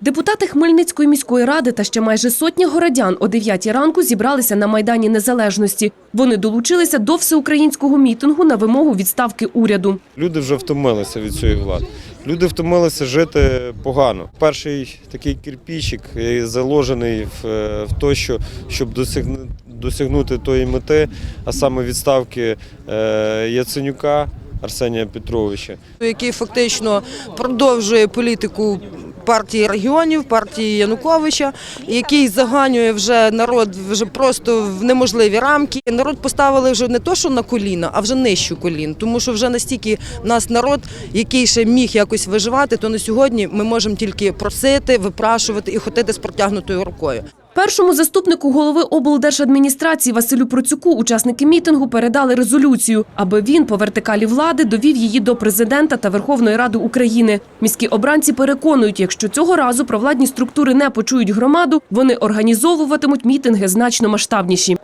Депутати Хмельницької міської ради та ще майже сотня городян о 9 ранку зібралися на Майдані Незалежності. Вони долучилися до всеукраїнського мітингу на вимогу відставки уряду. Люди вже втомилися від цієї влади. Люди втомилися жити погано. Перший такий кирпічик е, заложений в, е, в те, що щоб досягну- досягнути тої мети, а саме відставки е, Яценюка Арсенія Петровича. який фактично продовжує політику партії регіонів, партії Януковича, який заганює вже народ вже просто в неможливі рамки. Народ поставили вже не то, що на коліна, а вже нижчу колін, тому що вже настільки нас народ, який ще міг якось виживати, то на сьогодні ми можемо тільки просити, випрашувати і ходити з протягнутою рукою. Першому заступнику голови облдержадміністрації Василю Процюку учасники мітингу передали резолюцію, аби він по вертикалі влади довів її до президента та Верховної Ради України. Міські обранці переконують, якщо цього разу провладні структури не почують громаду, вони організовуватимуть мітинги значно масштабніші.